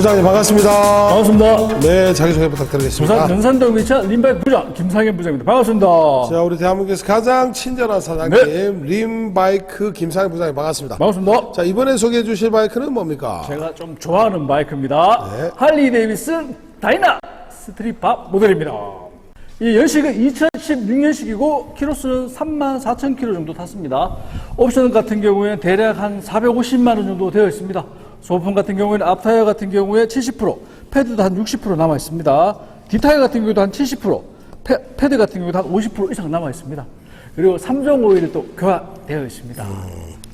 부장님 반갑습니다. 반갑습니다. 네, 자기소개 부탁드리겠습니다. 부산 연산동 위치한 림바이크 부장 김상현 부장입니다. 반갑습니다. 자, 우리 대한민국에서 가장 친절한 사장님 네. 림바이크 김상현 부장님 반갑습니다. 반갑습니다. 자, 이번에 소개해 주실 바이크는 뭡니까? 제가 좀 좋아하는 바이크입니다. 네. 할리 데이비슨 다이나 스트릿밥 모델입니다. 이 연식은 2016년식이고 키로수는 3만 4천 킬로 정도 탔습니다. 옵션 같은 경우에는 대략 한 450만 원 정도 되어 있습니다. 소품 같은 경우에는 앞타이어 같은 경우에 70%, 패드도 한 60% 남아 있습니다. 뒷타이어 같은 경우도 한 70%, 패, 패드 같은 경우도 한 50% 이상 남아 있습니다. 그리고 3종 오일이 또 교환되어 있습니다.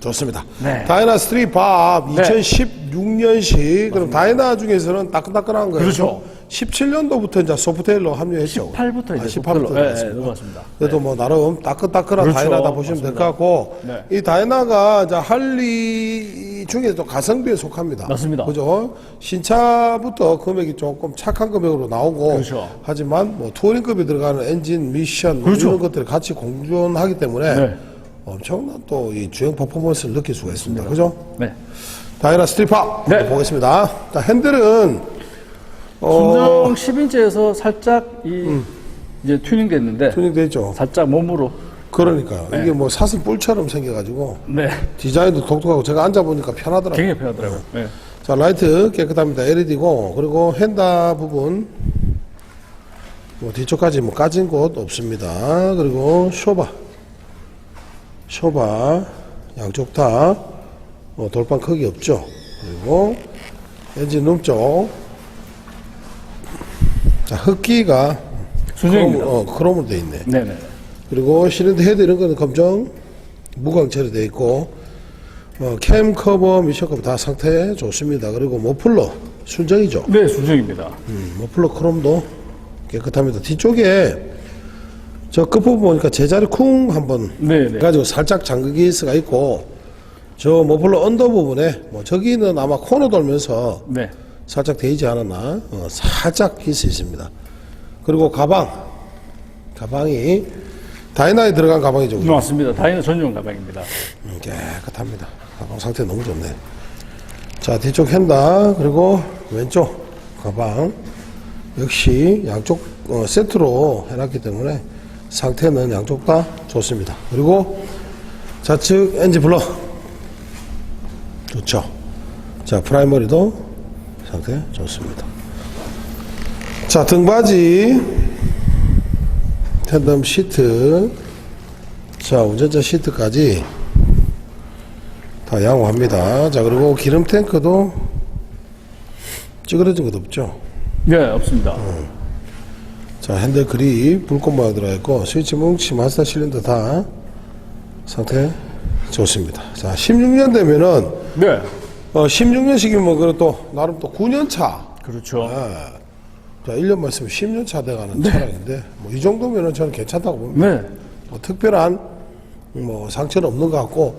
좋습니다. 네. 다이나 스트릿 밥 네. 2016년식 그럼 다이나 중에서는 따끈따끈한 거예요. 그렇죠. 17년도부터 이제 소프트웨일로 합류했죠. 18부터 아, 이제 18부터 소프트웨일로, 예, 예. 그래도 뭐 나름 따끈따끈한 그렇죠. 다이나다 보시면 될 것 같고 네. 이 다이나가 이제 할리 중에도 가성비에 속합니다. 맞습니다. 그죠? 신차부터 금액이 조금 착한 금액으로 나오고 그렇죠. 하지만 뭐 투어링급이 들어가는 엔진, 미션 뭐 그렇죠. 이런 것들이 같이 공존하기 때문에 네. 엄청난 또 이 주행 퍼포먼스를 느낄 수가 있습니다. 그죠? 네. 다이나 스트리파 네. 보겠습니다. 자, 핸들은 어, 순정 10인치에서 살짝 이 이제 튜닝 됐는데 튜닝돼 있죠. 살짝 몸으로 그러니까요. 이게 뭐 사슴 뿔처럼 생겨가지고 네 디자인도 독특하고 제가 앉아보니까 편하더라고요. 굉장히 편하더라고요. 네. 자, 라이트 깨끗합니다. LED고, 그리고 핸다 부분, 뭐 뒤쪽까지 뭐 까진 곳 없습니다. 그리고 쇼바, 쇼바, 양쪽 다, 뭐 돌판 크기 없죠. 그리고 엔진 룸 쪽, 자, 흡기가 순정입니다. 크롬, 어, 크롬으로 돼 있네. 네네. 그리고 실린더 헤드 이런 거는 검정 무광 처리되어 있고 어, 캠 커버, 미션 커버 다 상태 좋습니다. 그리고 모플러 순정이죠. 네 순정입니다. 음, 모플러 크롬도 깨끗합니다. 뒤쪽에 저 끝부분 보니까 제자리 쿵 한번 네네. 가지고 살짝 잠그기 스가 있고 저 모플러 언더 부분에 뭐 저기는 아마 코너 돌면서 네. 살짝 데이지 않았나 어, 살짝 히스 있습니다. 그리고 가방 가방이 다이나에 들어간 가방이죠. 그죠? 맞습니다. 다이너 전용 가방입니다. 음, 깨끗합니다. 가방 상태 너무 좋네. 자, 뒤쪽 핸다, 그리고 왼쪽 가방. 역시 양쪽 어, 세트로 해놨기 때문에 상태는 양쪽 다 좋습니다. 그리고 좌측 엔진 블럭. 좋죠. 자, 프라이머리도 상태 좋습니다. 자, 등받이. 텐덤 시트. 자, 운전자 시트까지 다 양호합니다. 자, 그리고 기름 탱크도 찌그러진 것 없죠. 네 없습니다. 자, 핸들 그립, 불꽃 모양 들어있고, 스위치 뭉치, 마스터 실린더 다 상태 좋습니다. 자, 16년 되면은, 네. 어, 16년씩이면 그래 도 나름 또 9년 차. 그렇죠. 자, 1년만 있으면 10년 차 돼가는 차량인데, 뭐 이 정도면은 저는 괜찮다고 봅니다. 네. 뭐 특별한 뭐 상처는 없는 것 같고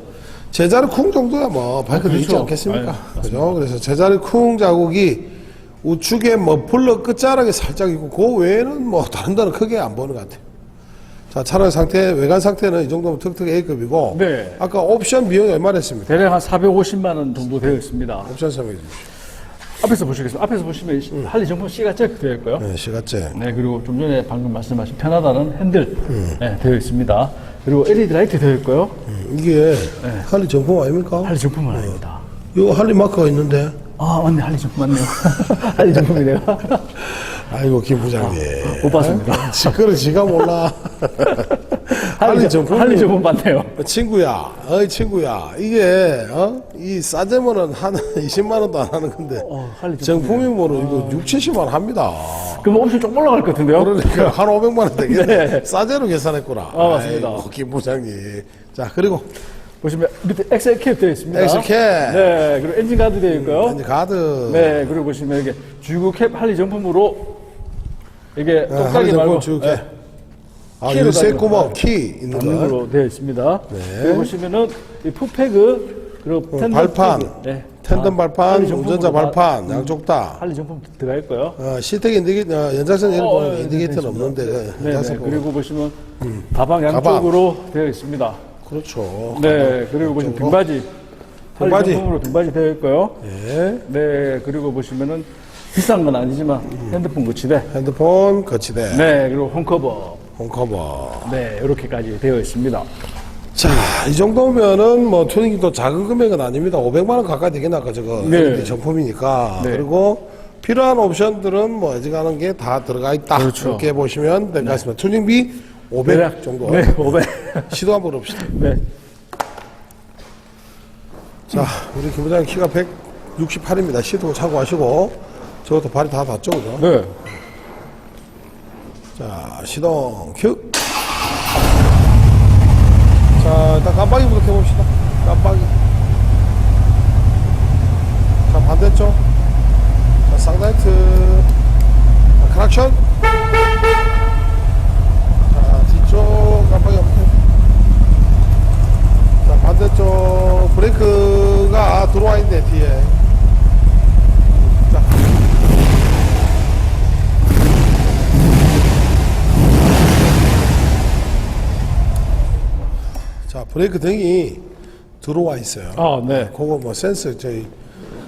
제자리 쿵 정도야 뭐 바이크도 있지 그렇죠. 않겠습니까? 아유, 그죠? 그래서 제자리 쿵 자국이 우측에 머플러 끝자락에 살짝 있고 그 외에는 뭐 다른 데는 크게 안 보는 것 같아요. 자 차량 상태 외관 상태는 이 정도면 특특 A급이고 네. 아까 옵션 비용이 얼마나 했습니까? 대략 한 450만 원 정도 되어 있습니다. 옵션 설명해 주십시오. 앞에서 보시겠습니다. 앞에서 보시면 이 할리 정품 체크 되어 있고요. 네, 시가째. 네, 그리고 좀 전에 방금 말씀하신 편하다는 핸들 네, 되어 있습니다. 그리고 LED 라이트 되어 있고요. 음, 이게 할리 정품 아닙니까? 할리 정품은 아닙니다. 요 할리 마크가 있는데 아, 맞네. 할리 정품 맞네요. 할리 정품이네요. 아이고 김 부장님 못 봤습니다. 지그를 지가 몰라 할리 정품 할리 정품 맞네요. 친구야, 어이 친구야, 이게 어? 이 싸제모는 한 20만 원도 안 하는 건데 어, 정품. 정품이 뭐는 이거 6, 70만 원 합니다. 그럼 옵션 좀 올라갈 것 같은데요? 그러니까 한 500만 원 되겠네. 네. 싸제로 계산했구나. 아, 맞습니다. 아이고, 김 부장님. 자 그리고 보시면 밑에 엑셀 캡 되어 있습니다. 엑셀 캡. 네, 그리고 엔진 가드 되어 있고요. 이제 가드. 네, 그리고 보시면 이게 주구 캡 할리 정품으로 이게 어, 똑딱이 할리 말고 주게. 네, 아 키로 달려. 구멍 네. 키 있는 거. 단으로 되어 있습니다. 네. 보시면은 이 푸패그 그리고 텐덤 발판, 패드, 네. 텐덤 다 발판, 할리 정품으로 운전자 다 발판 양쪽 다. 할리 정품 들어가 있고요. 어, 시택 인디게이터, 어, 연장선 이런 어, 거는 네, 인디게이터는 네, 없는데 그 네, 네. 연장선 거는. 그리고 보시면 가방 가방. 양쪽으로 되어 있습니다. 그렇죠. 네, 그리고 보시면 등받이 등받이. 정품으로 등받이 되어 있고요. 예. 네, 그리고 보시면은 비싼 건 아니지만 핸드폰 거치대. 핸드폰 거치대. 네, 그리고 홈커버. 홈커버. 네, 이렇게까지 되어 있습니다. 자, 이 정도면은 뭐 튜닝도 작은 금액은 아닙니다. 500만 원 가까이 되겠나 아까 저거 네. 정품이니까. 네. 그리고 필요한 옵션들은 뭐 어지간한 게 다 들어가 있다. 그렇죠. 이렇게 보시면 될 것 같습니다. 튜닝비 500 정도. 네, 500. 시도 한번 해봅시다. 네. 자, 우리 김 부장님 키가 168입니다. 시도 참고하시고 저것도 발이 다 닿죠, 그죠? 네. 자, 시동 큐. 자, 일단 깜빡이부터 켜봅시다. 깜빡이. 자, 반대쪽. 자, 쌍라이트. 자, 크락션. 자, 뒤쪽 깜빡이 켜. 자, 반대쪽 브레이크가 들어와 있네, 뒤 브레이크 등이 들어와 있어요. 아, 네. 그거 뭐 센서 저희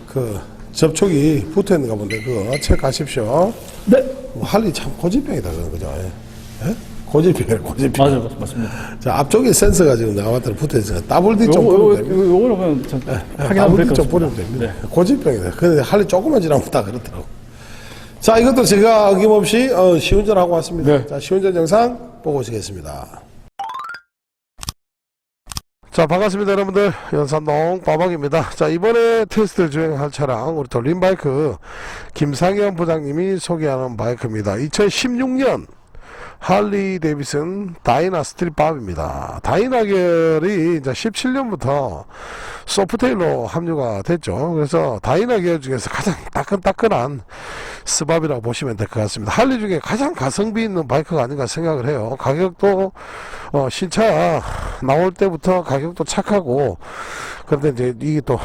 그 접촉이 붙어 있는가 본데 그거 체크하십시오. 네. 뭐 할리 참 고질병이다 그런 거죠. 예? 예? 고질병이에요, 고질병. 맞아요, 맞습니다. 자, 앞쪽에 센서가 지금 나왔더니 붙어 있어요. 더블 D 좀 요거, 요거, 보면 됩니다. 요거, 확인하면 D 것좀 같습니다. 보면 됩니다. 네. 고질병이다. 근데 할리 조금만 지나면 다 그렇더라고. 자, 이것도 제가 어김없이 어, 시운전하고 왔습니다. 네. 자, 시운전 영상 보고 오시겠습니다. 자, 반갑습니다, 여러분들. 연산동 빠박입니다. 자, 이번에 테스트 주행할 차량, 우리 돌림바이크 김상현 부장님이 소개하는 바이크입니다. 2016년 할리 데이비슨 다이나 스트릿 밥입니다. 다이나 계열이 이제 17년부터 소프테일로 합류가 됐죠. 그래서 다이나 계열 중에서 가장 따끈따끈한 스밥이라고 보시면 될 것 같습니다. 할리 중에 가장 가성비 있는 바이크가 아닌가 생각을 해요. 가격도 어, 신차 나올 때부터 가격도 착하고 그런데 이제 이게 또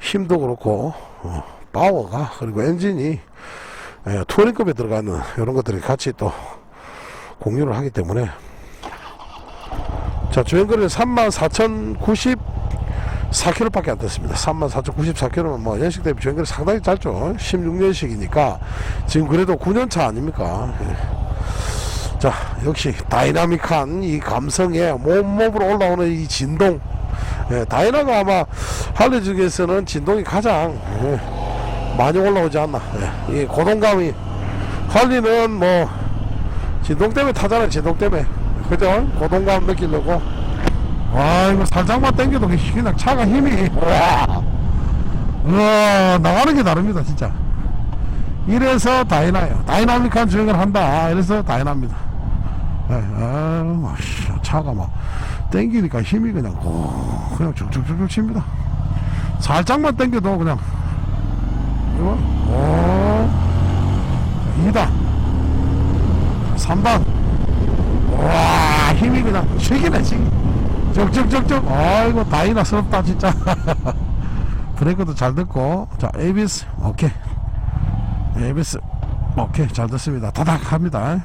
힘도 그렇고 어, 파워가 그리고 엔진이 예, 투어링급에 들어가는 이런 것들이 같이 또 공유를 하기 때문에 자 주행거리는 34,094km밖에 안 됐습니다. 34,094km면 뭐 연식 대비 주행거리 상당히 짧죠. 16년식이니까 지금 그래도 9년차 아닙니까? 예. 자 역시 다이나믹한 이 감성에 몸몸으로 올라오는 이 진동. 예, 다이나가 아마 할리 중에서는 진동이 가장 예, 많이 올라오지 않나. 예, 이 고동감이 할리는 뭐 진동 때문에 타잖아요. 진동 때문에. 그죠? 고동감 느끼려고 와 이거 살짝만 당겨도 그냥 차가 힘이. 와. 나가는 게 다릅니다 진짜. 이래서 다이나예요. 다이나믹한 주행을 한다. 이래서 다이나입니다. 예, 아, 씨, 차가 막 땡기니까 힘이 그냥 오, 그냥 쭉쭉쭉쭉 칩니다. 살짝만 당겨도 그냥. 이거? 오. 2단 3단 와 힘이 그냥 죽이네 지금 쭉쭉쭉쭉 아이고 다이나스럽다 진짜. 브레이크도 잘 듣고. 자 ABS 오케이. ABS 오케이 잘 듣습니다. 다닥 합니다.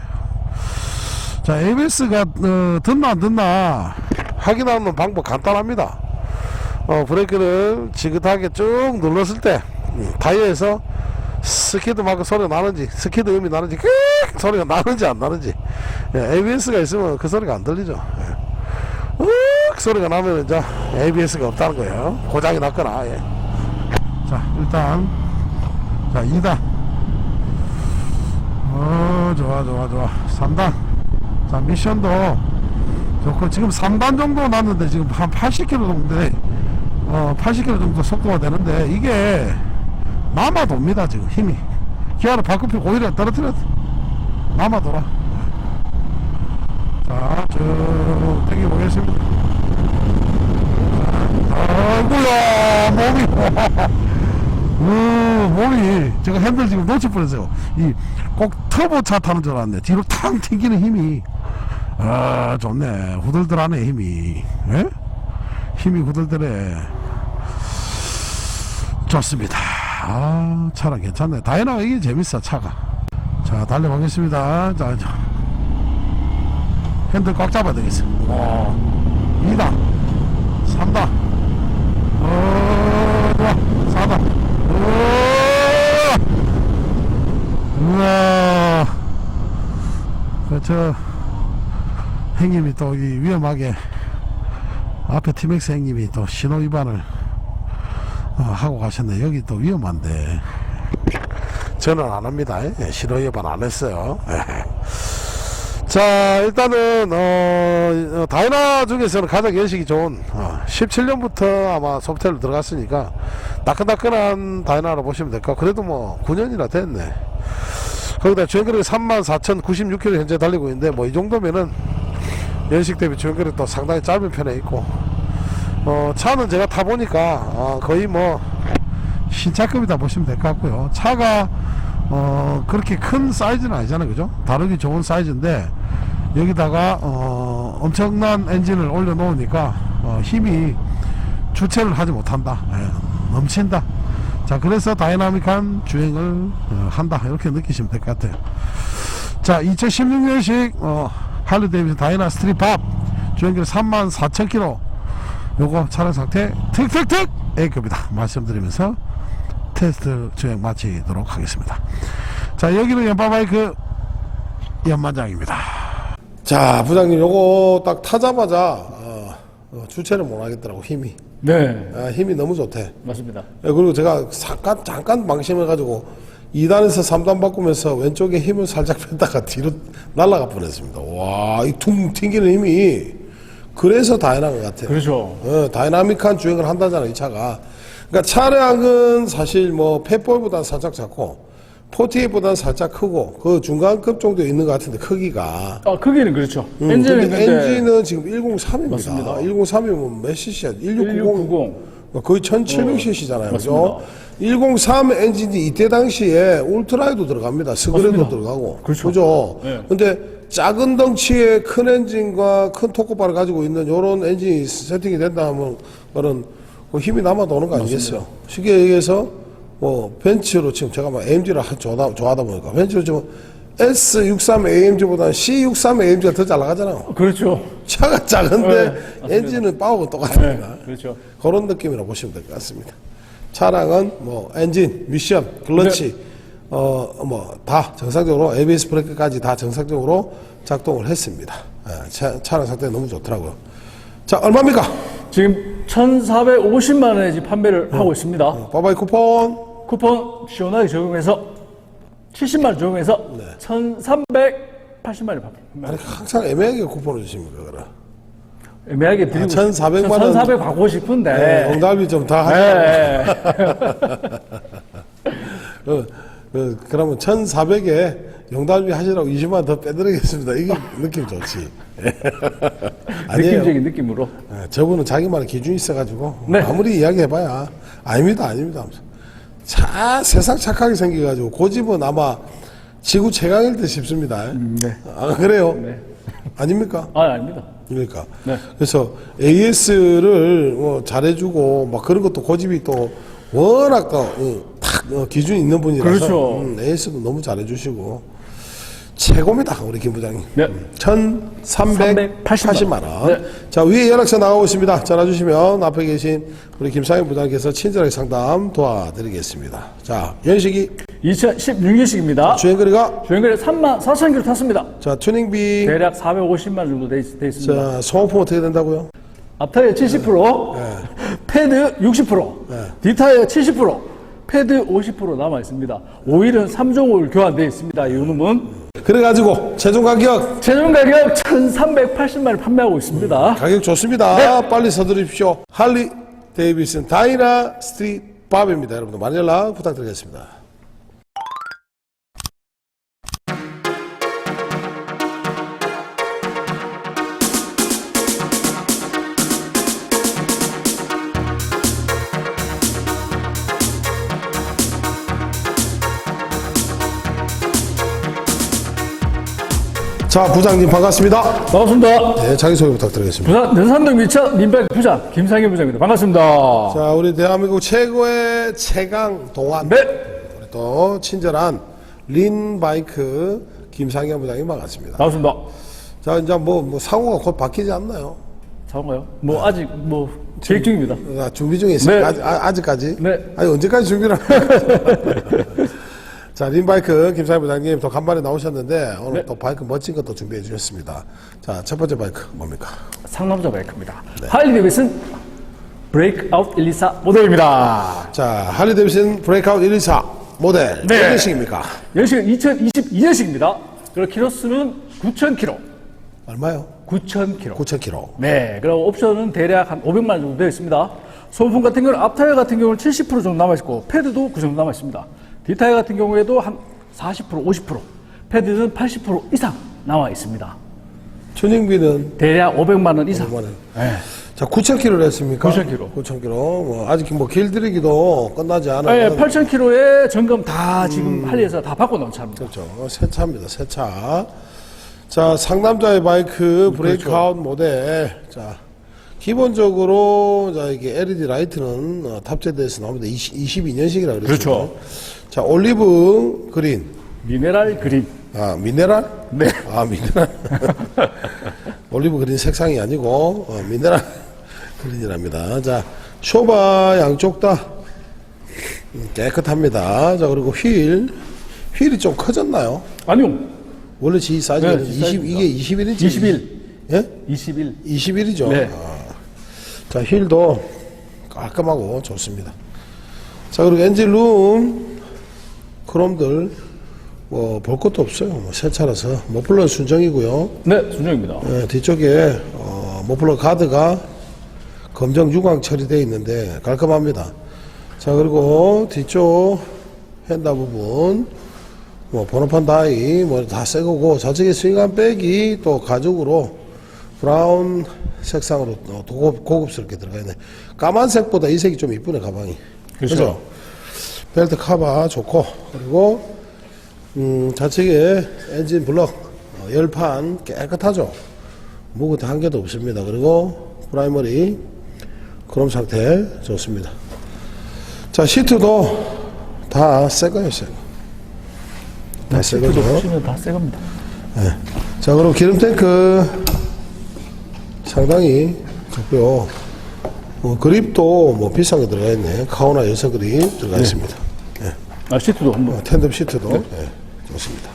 자 ABS가 어, 듣나 안 듣나 확인하는 방법 간단합니다. 어, 브레이크를 지긋하게 쭉 눌렀을 때 음, 타이어에서 스키드 마크 소리가 나는지 스키드 음이 나는지 끄 소리가 나는지 안 나는지. 예, ABS가 있으면 그 소리가 안 들리죠. 예. 으악 소리가 나면 이제 ABS가 없다는 거예요. 고장이 났거나 예. 자 일단 자 2단. 어 좋아 좋아 좋아. 3단. 자 미션도 좋고 지금 3단 정도 났는데 지금 한 80km 정도 돼. 어 80km 정도 속도가 되는데 이게 남아 돕니다 지금 힘이. 기아를 바꾸피 오히려 떨어뜨려 남아 돌아 자쭉 당겨 보겠습니다 아이고야 몸이. 음, 몸이. 제가 핸들 지금 놓칠 뻔했어요. 이 꼭 터보 차 타는 줄 알았네 뒤로 탕 튕기는 힘이. 아 좋네. 후들들하네 힘이. 예? 힘이 후들들해 좋습니다. 아 차랑 괜찮네. 다이나가 이게 재밌어 차가. 자 달려보겠습니다. 자, 자. 핸들 꽉 잡아야 되겠어 와 2단 3단 어 시원하다. 우와. 우와. 그저 행님이 또이 위험하게 앞에 티맥스 행님이 또 신호 위반을 어, 하고 가셨네. 여기 또 위험한데. 저는 안 합니다. 예, 신호 위반 안 했어요. 예. 자, 일단은, 어, 어, 다이나 중에서는 가장 연식이 좋은, 어, 17년부터 아마 소프트웨어로 들어갔으니까, 따끈따끈한 다이나로 보시면 될까. 그래도 뭐, 9년이나 됐네. 거기다 주행거리 34,096km 현재 달리고 있는데, 뭐, 이 정도면은, 연식 대비 주행거리 또 상당히 짧은 편에 있고, 어, 차는 제가 타보니까, 어, 거의 뭐, 신차급이다 보시면 될 것 같고요. 차가 어 그렇게 큰 사이즈는 아니잖아요, 그죠? 다루기 좋은 사이즈인데 여기다가 어 엄청난 엔진을 올려놓으니까 어 힘이 주체를 하지 못한다, 예, 넘친다. 자, 그래서 다이나믹한 주행을 어, 한다 이렇게 느끼시면 될 것 같아요. 자, 2016년식 어, 할리 데이비슨 다이나 스트릿 밥 주행거리 34,000km 요거 차량 상태 틱틱틱 A급이다 말씀드리면서 테스트 주행 마치도록 하겠습니다. 자 여기는 연파바이크 연만장입니다. 자 부장님 요거 딱 타자마자 어, 어, 주체를 못 하겠더라고 힘이 네, 아, 힘이 너무 좋대. 맞습니다. 예, 그리고 제가 잠깐 잠깐 방심해가지고 2단에서 3단 바꾸면서 왼쪽에 힘을 살짝 뺐다가 뒤로 날아가 뻔했습니다. 와, 이 퉁 튕기는 힘이 그래서 다이나믹 같아요. 그렇죠. 어, 다이나믹한 주행을 한다잖아, 이 차가. 그러니까 차량은 사실 뭐 펫볼보다는 살짝 작고 포티에보다는 살짝 크고 그 중간급 정도 있는 것 같은데 크기가. 아, 크기는 그렇죠. 음, 엔진은 근데 엔진은 지금 103입니다. 맞습니다. 103이면 몇 cc야? 1690. 1690. 거의 1700cc잖아요. 그죠? 맞습니다. 103 엔진이 이때 당시에 울트라에도 들어갑니다. 스그레도 맞습니다. 들어가고. 그렇죠. 그죠? 네. 근데 작은 덩치의 큰 엔진과 큰 토크바를 가지고 있는 이런 엔진이 세팅이 된다 하면 그런 그 힘이 남아 도는 거 아니겠어요? 쉽게 얘기해서 뭐 벤츠로 지금 제가 막 AMG를 좋아하다, 좋아하다 보니까 벤츠로 지금 S63 AMG보다는 C63 AMG가 더 잘 나가잖아요. 그렇죠. 차가 작은데 네. 엔진은 파워가 똑같습니다. 네, 그렇죠. 그런 느낌이라고 보시면 될 것 같습니다. 차량은 뭐 엔진, 미션, 클러치 네. 어뭐 다 정상적으로 ABS 브레이크까지 다 정상적으로 작동을 했습니다. 예, 차, 차량 상태 너무 좋더라고요. 자 얼마입니까? 지금 1,450만 원에 지금 판매를 하고 있습니다. 바바이 쿠폰 쿠폰 시원하게 적용해서 70만 원 적용해서 네. 1,380만 원 판매. 아니 항상 애매하게 쿠폰을 주십니까 그래? 애매하게 드리고 아, 1,400만 원. 1,400 받고 싶은데. 네, 용달비 좀 다. 네. 어, 어, 그러면 1,400에 용달비 하시라고 20만 원더 빼드리겠습니다. 이게 느낌 좋지. 느낌적인 느낌으로. 예, 저분은 자기만의 기준이 있어가지고 네. 아무리 이야기해봐야 아닙니다 아닙니다 하면서. 자 세상 착하게 생겨가지고 고집은 아마 지구 최강일 듯 싶습니다 네. 아 그래요 아닙니까 아, 아닙니다. 그러니까 네. 그래서 AS를 뭐 잘해주고 막 그런 것도 고집이 또 워낙 또탁 어, 기준이 있는 분이라서 그렇죠. 음, AS도 너무 잘해주시고 최고입니다 우리 김 부장님 네. 1,380만 원. 네. 자, 위에 연락처 나가고 있습니다. 전화 주시면 앞에 계신 우리 김상현 부장께서 친절하게 상담 도와드리겠습니다. 자, 연식이 2016년식입니다. 주행거리가 주행거리 3만 4천 킬로 탔습니다. 자, 튜닝비 대략 450만 원 정도 돼, 있, 돼 있습니다. 자, 소모품 어떻게 된다고요? 앞타이어 70%, 패드 60%, 뒷타이어 70%, 패드 50% 남아 있습니다. 오일은 3종 오일 교환되어 있습니다. 이 놈은 그래가지고 최종 가격 최종 가격 1,380만 원 판매하고 있습니다. 가격 좋습니다. 빨리 서두르십시오. 할리 데이비슨 다이나 스트릿 밥입니다. 여러분들 많은 연락 부탁드리겠습니다. 자, 부장님 반갑습니다. 반갑습니다. 네, 자기소개 부탁드리겠습니다. 부산 nen산동 미차 민백 부장 김상현 부장입니다. 반갑습니다. 자, 우리 대한민국 최고의 최강 동안 네. 우리 또 친절한 린 바이크 김상현 부장님 반갑습니다. 반갑습니다. 자, 이제 뭐, 뭐 상호가 곧 바뀌지 않나요? 사온가요? 뭐 아직 뭐 계획 중입니다. 아, 준비 중에 있어요. 네. 아직, 아, 아직까지? 네. 아니, 언제까지 준비를? 자, 림바이크 김사희 부장님 또 간만에 나오셨는데 오늘 네. 또 바이크 멋진 것도 준비해 주셨습니다. 자, 첫 번째 바이크 뭡니까? 상남자 바이크입니다. 할리 데이비슨 브레이크아웃 124 모델입니다. 자, 할리 데비슨 브레이크아웃 124 모델. 네. 몇 년식입니까? 연식은 2022년식입니다. 그리고 키로수는 9,000km. 얼마요? 9,000km. 9,000km. 네, 그리고 옵션은 대략 한 500만 원 정도 되어 있습니다. 소모품 같은 경우는 앞타이어 같은 경우는 70% 정도 남아 있고, 패드도 그 정도 남아 있습니다. 뒷타이어 같은 경우에도 한 40%, 50%, 패드는 80% 이상 남아 있습니다. 튜닝비는 대략 500만 원 이상. 500만 원. 네. 자, 9,000km를 했습니까? 9,000km. 9,000km. 뭐, 아직 뭐, 길들이기도 끝나지 네, 않아요. 8,000km에 점검 다 지금 할리에서 다 받고 나온 차입니다. 그렇죠. 새 차입니다. 새 차. 자, 상남자의 바이크 브레이크아웃 모델. 자, 기본적으로 자 이게 LED 라이트는 어, 탑재돼서 나옵니다. 20, 22년식이라 그랬죠. 그렇죠. 자, 올리브 그린. 미네랄 그린. 아, 미네랄? 네. 아, 미네랄. 올리브 그린 색상이 아니고 어, 미네랄 그린이랍니다. 자, 쇼바 양쪽 다 음, 깨끗합니다. 자, 그리고 휠. 휠이 좀 커졌나요? 아니요. 원래 지 사이즈가 네, 20, 사이즈입니다. 이게 21인치. 21. 예? 21. 21이죠. 네. 자, 힐도 깔끔하고 좋습니다. 자, 그리고 엔진룸, 크롬들, 뭐, 볼 것도 없어요. 뭐, 새 차라서. 머플러 순정이고요. 네, 순정입니다. 예, 뒤쪽에, 어, 머플러 가드가 검정 유광 처리되어 있는데 깔끔합니다. 자, 그리고 뒤쪽 핸다 부분, 뭐, 번호판 다이, 뭐, 다 새 거고, 좌측에 스윙한 백이 또 가죽으로 브라운 색상으로 또 고급, 고급스럽게 들어가 있네. 까만색보다 이 색이 좀 이쁘네, 가방이. 그렇죠. 그죠? 벨트 카바 좋고, 그리고, 음, 좌측에 엔진 블럭, 어, 열판 깨끗하죠? 무구도 한 개도 없습니다. 그리고 프라이머리, 크롬 상태 좋습니다. 자, 시트도 다 새 거예요, 새 거. 다새 시트도 거죠. 보시면 다 새 겁니다. 자, 그리고 기름 탱크 상당히 좋고요. 뭐 그립도 뭐 비싼 게 들어가 있네. 카오나 여섯 그립 들어가 있습니다. 아, 시트도 한번. 어, 텐덤 시트도 예, 좋습니다.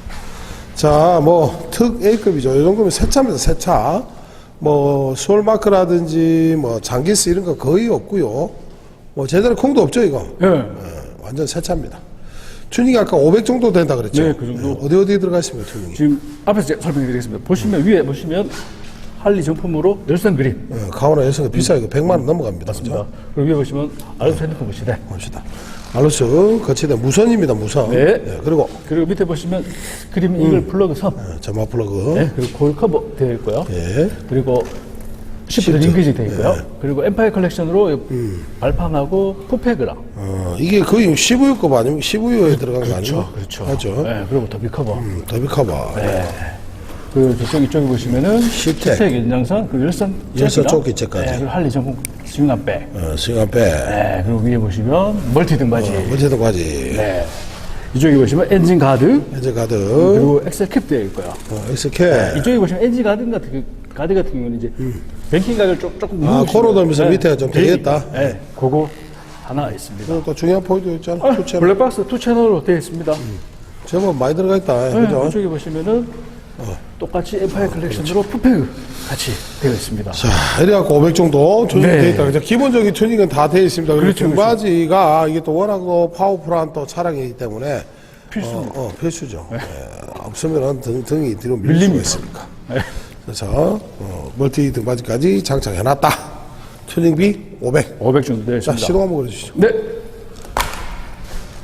자, 뭐 특 A급이죠. 이 정도면 새 차입니다. 새 차. 뭐 수월마크라든지 뭐 장기스 이런 거 거의 없고요. 뭐 제대로 콩도 없죠, 이거. 예. 예, 완전 새 차입니다. 튜닝이 아까 500 정도 된다 그랬죠? 네, 그 정도. 예, 어디 어디 들어가 있습니까, 튜닝이? 지금 앞에서 제가 설명해 드리겠습니다. 보시면 위에 보시면 할리 정품으로 열선 그림 예, 여섯 그 비싸요. 이거 100만 원 넘어갑니다. 그죠? 있습니다. 그리고 위에 보시면 알루스 핸드폰 보시대. 봅시다. 알루스 거치대 무선입니다. 무선. 네. 예, 그리고 그리고 밑에 보시면 그림 이글 플러그 섬. 예, 점화 플러그. 네, 그리고 골 커버 되어 있고요. 예. 그리고 시프트 링크지 되어 있고요. 그리고 엠파이어 컬렉션으로 발판하고 푸페그랑 어, 이게 거의 CVU급 아니면 CVU에 들어간 거 아니에요? 그렇죠. 맞죠? 네, 그리고 더비 커버. 음, 더비 커버. 그리고 저쪽 이쪽에 보시면은 시텍. 시텍 연장선 그리고 열선 열선 잭이랑, 조끼째까지. 네, 그리고 할리 정품 스윙한 백. 어, 스윙한 백. 네, 그리고 위에 보시면 멀티 등받이. 문제도 가지. 네. 이쪽에 보시면 엔진 가드 현재 가드. 그리고 엑셀 캡 되어 있고요. 어, 엑스캐. 이쪽에 보시면 엔진 가드 같은 그 가드 같은 경우는 이제 뱅킹 가드를 조- 조금 아, 누르시면 코로 돌면서 밑에가 좀 되겠다. 있- 네, 그거 하나 있습니다. 그리고 또 중요한 포인트 있잖아. 아, 투체. 블랙박스 투 채널로 되어 있습니다. 제법 많이 들어가 있다. 네, 그죠? 이쪽에 보시면은 똑같이 엠파이어 컬렉션으로 푸페그 같이 되어 있습니다. 자, 이래갖고 500 정도 튜닝 네. 되어 있다. 그죠? 기본적인 튜닝은 다 되어 있습니다. 그리고 그렇죠, 등받이가 이게 또 워낙 그 파워풀한 또 차량이기 때문에 필수입니다. 어, 어, 필수죠. 예, 없으면 등, 등이 뒤로 밀립니다. 있으니까. 네. 그래서 어, 멀티 등받이까지 장착해놨다. 튜닝비 500. 500 정도 되어 자, 있습니다. 시동 한번 걸어주시죠. 네.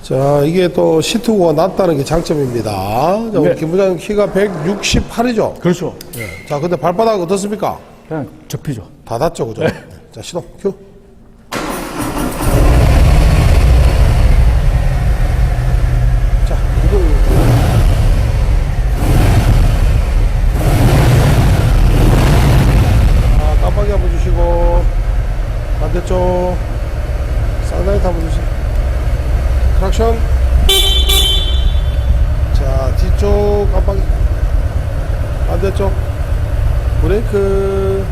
자, 이게 또 시트고가 낮다는 게 장점입니다. 자, 우리 네. 김 부장님 키가 168이죠? 그렇죠. 자, 근데 발바닥 어떻습니까? 그냥 접히죠. 다 닿죠, 그죠? 네. 자, 시동 큐. 자, 이거. 아, 깜빡이 한번 주시고, 반대쪽, 쌍라이트 한번 주시고, 크락션. 자, 뒤쪽 깜빡이. 반대쪽, 브레이크.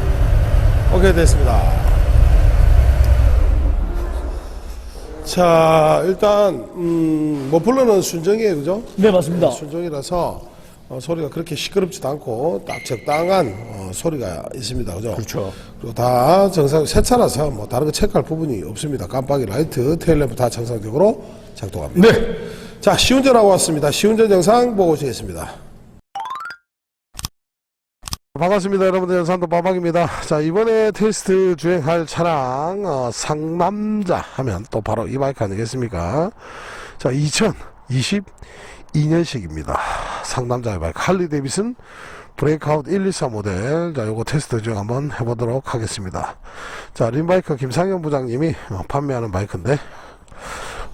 됐습니다. 자 일단 음, 머플러는 순정이에요, 그죠? 네, 맞습니다. 순정이라서 어, 소리가 그렇게 시끄럽지도 않고 딱 적당한 어, 소리가 있습니다, 그죠? 그렇죠. 그리고 다 정상 새 차라서 뭐 다른 거 체크할 부분이 없습니다. 깜빡이 라이트, 테일램프 다 정상적으로 작동합니다. 네. 자 시운전하고 왔습니다. 시운전 영상 보고 오시겠습니다. 반갑습니다 여러분들. 연산도 빠방입니다. 자 이번에 테스트 주행할 차량 어, 상남자 하면 또 바로 이 마이크 아니겠습니까? 자 2022년식입니다. 상남자의 마이크. 할리 데이비슨 브레이크아웃 124 모델. 자 요거 테스트 주행 한번 해보도록 하겠습니다. 자 림바이크 김상현 부장님이 어, 판매하는 바이크인데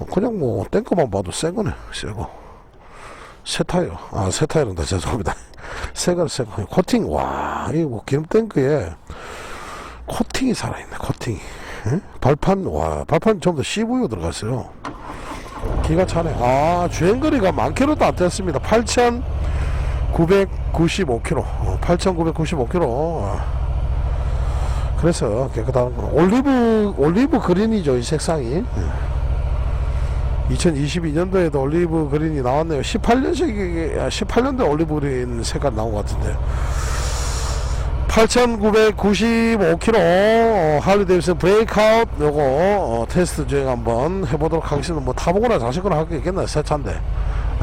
어, 그냥 뭐 땡커만 봐도 새거네 새거 새 타이어 아 새 타이어란다. 죄송합니다. 새거는 새거 코팅. 와 이거 뭐 기름 탱크에 코팅이 살아있네 코팅이. 예? 발판 와 발판 전부 다 CV 들어갔어요. 기가 차네. 아 주행거리가 만 킬로도 안 됐습니다. 8,995km 어, 8,995km 그래서 깨끗한 거. 올리브 올리브 그린이죠 이 색상이. 예. 2022년도에도 올리브 그린이 나왔네요. 18년식, 18년도에 올리브 그린 색깔 나온 것 같은데. 8,995km 어, 할리 데이비슨 브레이크아웃 요거 어, 테스트 주행 한번 해보도록 하겠습니다. 뭐 타보거나 자시거나 할 거 있겠나요? 새 차인데.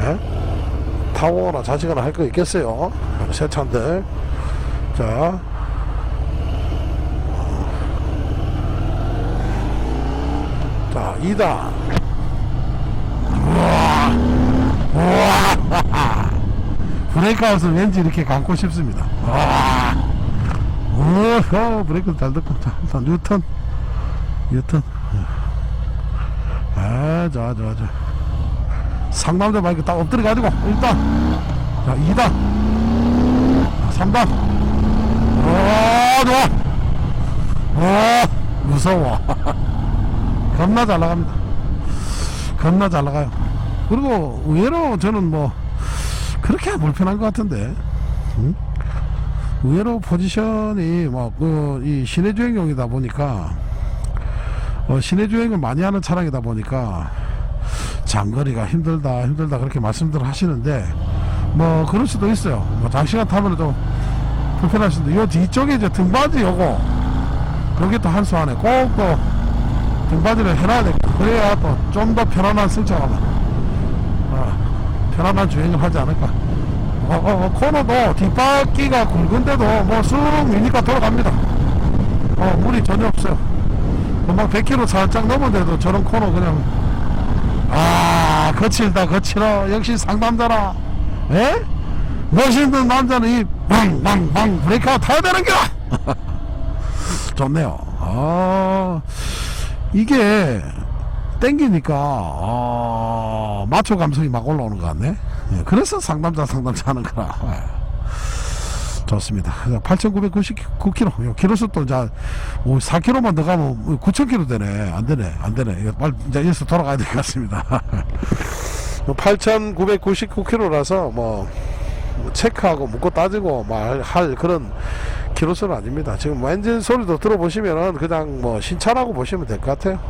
예? 타보거나 자시거나 할 거 있겠어요? 새 차인데. 자. 자, 2단. 브레이크아웃을 왠지 이렇게 감고 싶습니다. 와. 오, 브레이크 잘 듣고. 자, 일단 뉴턴. 뉴턴. 아, 좋아, 좋아, 좋아. 상남자 마이크 딱 엎드려가지고, 일단. 자, 2단. 3단. 오, 좋아. 와, 무서워. 겁나 잘 나갑니다. 겁나 잘 나가요. 그리고 의외로 저는 뭐 그렇게 불편한 것 같은데 응? 의외로 포지션이 뭐그이 시내 주행용이다 보니까 어, 시내 주행을 많이 하는 차량이다 보니까 장거리가 힘들다 힘들다 그렇게 말씀들 하시는데 뭐 그럴 수도 있어요. 뭐 장시간 타면 좀 불편할 수도. 요 뒤쪽에 이제 등받이 요거 여기 또 한수 안에 꼭 또 등받이를 해놔야 돼. 그래야 또 좀 더 편안한 승차감. 어, 편안한 주행을 하지 않을까. 어, 어, 어, 코너도 뒷바퀴가 굵은데도 뭐쑥 미니까 돌아갑니다. 어, 물이 전혀 없어요. 금방 100km 살짝 넘었는데도 저런 코너 그냥, 아, 거칠다, 거칠어. 역시 상담자라. 에? 멋있는 남자는 이, 빵, 브레이크아웃 타야 되는 겨! 좋네요. 아, 이게, 땡기니까 어, 마초 감성이 막 올라오는 것 같네. 예, 그래서 상담자 상담자 하는 거라. 예. 좋습니다. 8,999km. 키로수 또 이제 4km만 더 가면 9,000km 되네. 안 되네. 안 되네. 이거 빨리 이제 여기서 돌아가야 될 것 같습니다. 8,999km라서 뭐 체크하고 묻고 따지고 말할 그런 키로수는 아닙니다. 지금 뭐 엔진 소리도 들어보시면은 그냥 뭐 신차라고 보시면 될 것 같아요.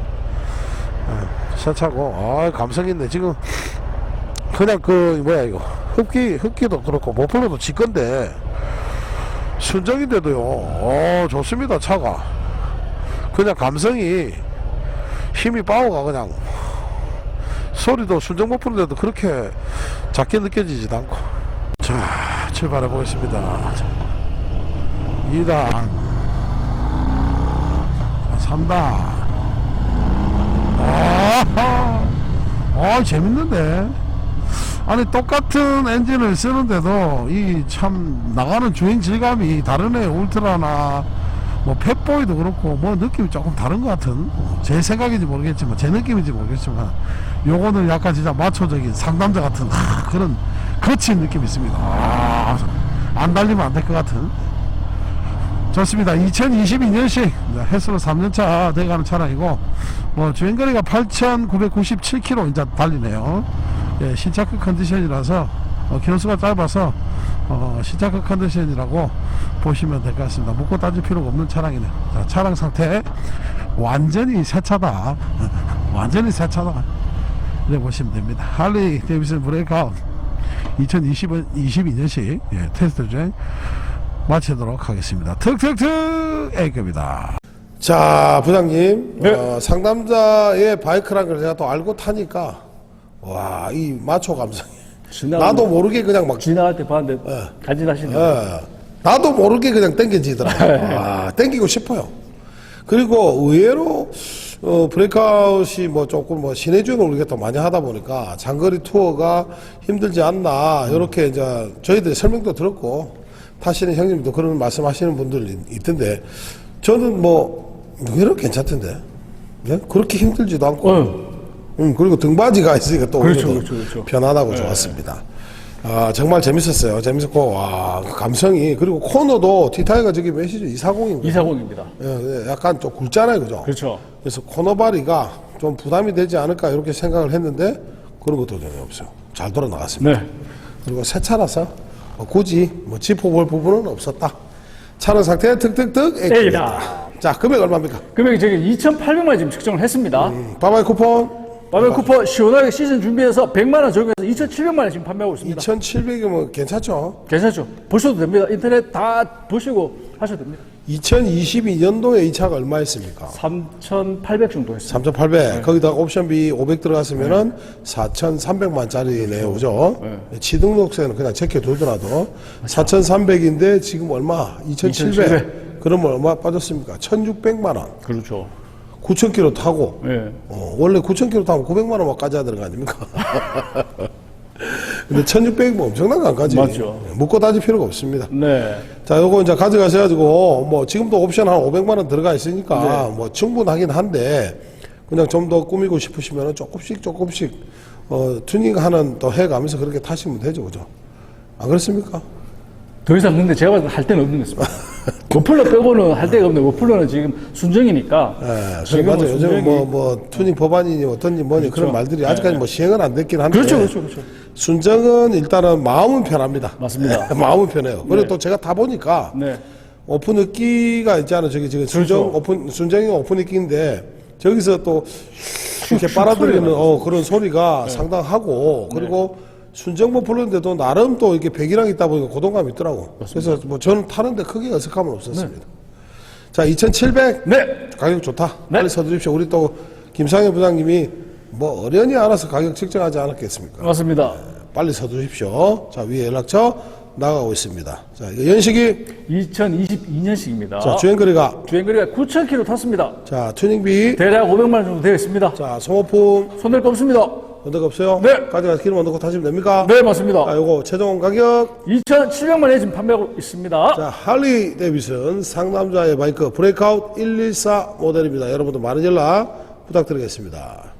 샤차고. 아 감성 있네. 지금 그냥 그 뭐야 이거. 흡기 흡기도 그렇고 모플러도 지 건데. 순정인데도요. 어 좋습니다 차가. 그냥 감성이 힘이 파워가 그냥. 소리도 순정 모플인데도 그렇게 작게 느껴지지도 않고. 자 출발해 보겠습니다. 2단. 3단 아, 아 재밌는데. 아니 똑같은 엔진을 쓰는데도 이 참 나가는 주행 질감이 애 울트라나 뭐 펫보이도 그렇고 뭐 느낌이 조금 다른 것 같은 제 생각인지 모르겠지만 제 느낌인지 모르겠지만 요거는 약간 진짜 마초적인 상남자 같은 하, 그런 거친 느낌이 있습니다. 아, 안 달리면 안 될 것 같은. 좋습니다. 2022년식 횟수로 3년차 돼가는 차량이고 뭐 주행거리가 8,997km 이제 달리네요. 예, 신차급 컨디션이라서 어, 키로수가 짧아서 어, 시차급 컨디션이라고 보시면 될 것 같습니다. 묻고 따질 필요가 없는 차량이네요. 자, 차량 상태 완전히 새 차다. 완전히 새 차다. 이렇게 보시면 됩니다. 할리 데이비슨 브레이크아웃 2022년식 예, 테스트 주행 마치도록 하겠습니다. 특특특 A급이다. 자, 부장님. 네. 어, 상남자의 바이크라는 걸 제가 또 알고 타니까, 와, 이 마초 감성이. 지나 나도 모르게 그냥 막, 지나갈 때 봤는데 간지나시네요. 어, 나도 모르게 그냥 땡겨지더라고요. 와, 땡기고 싶어요. 그리고 의외로, 어, 브레이크아웃이 뭐 조금 뭐 시내 주행을 우리가 또 많이 하다 보니까 장거리 투어가 힘들지 않나, 이렇게 이제 저희들이 설명도 들었고, 타시는 형님도 그런 말씀 하시는 분들 있- 있던데, 저는 뭐, 의외로 괜찮던데. 네? 그렇게 힘들지도 않고, 어. 음, 그리고 등받이가 있으니까 또 그렇죠, 그렇죠, 그렇죠. 편안하고 좋았습니다. 아, 정말 재밌었어요. 재밌었고, 와, 그 감성이. 그리고 코너도 티타이가 저기 몇이죠? 240인가? 240입니다. 예, 예, 약간 좀 굵잖아요. 그죠? 그렇죠. 그래서 코너바리가 좀 부담이 되지 않을까 이렇게 생각을 했는데 그런 것도 전혀 없어요. 잘 돌아 나갔습니다. 네. 그리고 새 차라서 뭐 굳이 뭐 짚어볼 부분은 없었다. 차량 상태 득득득 A다. 자, 금액 얼마입니까? 금액이 저기 2,800만 지금 측정을 했습니다. 바바이 쿠폰 바벨 쿠퍼 시원하게 시즌 준비해서 100만 원 적용해서 2,700만 원 지금 판매하고 있습니다. 2,700이면 괜찮죠? 괜찮죠? 보셔도 됩니다. 인터넷 다 보시고 하셔도 됩니다. 2022년도에 이 차가 얼마였습니까? 3,800 정도 했어요. 3,800. 거기다가 옵션비 500 들어갔으면은 4,300만짜리네요. 그죠? 취등록세는 그냥 제껴 두더라도 4,300인데 지금 얼마? 2,700. 2,700. 그러면 얼마 빠졌습니까? 1,600만 원. 그렇죠. 9,000km 타고 예. 어, 원래 9,000km 타면 900만 원만 까져야 되는 거 아닙니까? 근데 1,600이면 엄청난 거안 까지? 맞죠. 묶고 따질 필요가 없습니다. 네. 자, 요거 이제 가져가셔가지고, 뭐, 지금도 옵션 한 500만원 들어가 있으니까, 뭐, 충분하긴 한데, 그냥 좀 더 꾸미고 싶으시면 조금씩 조금씩, 어, 튜닝하는 또 해가면서 그렇게 타시면 되죠, 그죠? 안 그렇습니까? 더 이상 근데 제가 봤을 때 할 데는 없는 것 같습니다. 워플러 빼고는 할 데가 없는데 워플러는 지금 순정이니까 예, 지금은 맞아요. 요즘 뭐, 뭐, 튜닝 법안이니 어떤지 뭐니 그런 말들이 아직까지 뭐 시행은 안 됐긴 한데. 그렇죠, 그렇죠, 그렇죠. 순정은 일단은 마음은 편합니다. 맞습니다. 마음은 편해요. 그리고 또 제가 타 보니까, 네. 오픈 느끼가 있잖아요. 저기 지금 순정 그렇죠. 오픈 순정이 오픈 느끼인데 저기서 또 이렇게 빨아들이는 어, 그런 소리가 네. 상당하고 그리고 순정모 풀는데도 나름 또 이렇게 배기량 있다 보니까 고동감이 있더라고. 그래서 뭐 저는 타는데 크게 어색함은 없었습니다. 자, 2,700 네. 가격 좋다. 네. 빨리 서두십시오. 우리 또 김상현 부장님이 뭐 어련히 알아서 가격 측정하지 않았겠습니까? 맞습니다. 빨리 서두십시오. 자, 위에 연락처 나가고 있습니다. 자, 이거 연식이 2022년식입니다. 자, 주행거리가 주행거리가 9,000km 탔습니다. 자, 튜닝비. 대략 500만 원 정도 되어 있습니다. 자, 소모품. 손댈 거 없습니다. 언덕 없어요? 네. 가져가서 기름 넣고 타시면 됩니까? 네, 맞습니다. 자, 요거 최종 가격. 2,700만 원에 지금 판매하고 있습니다. 자, 할리 데비슨 상남자의 바이크 브레이크아웃 114 모델입니다. 여러분들 많은 연락 부탁드리겠습니다.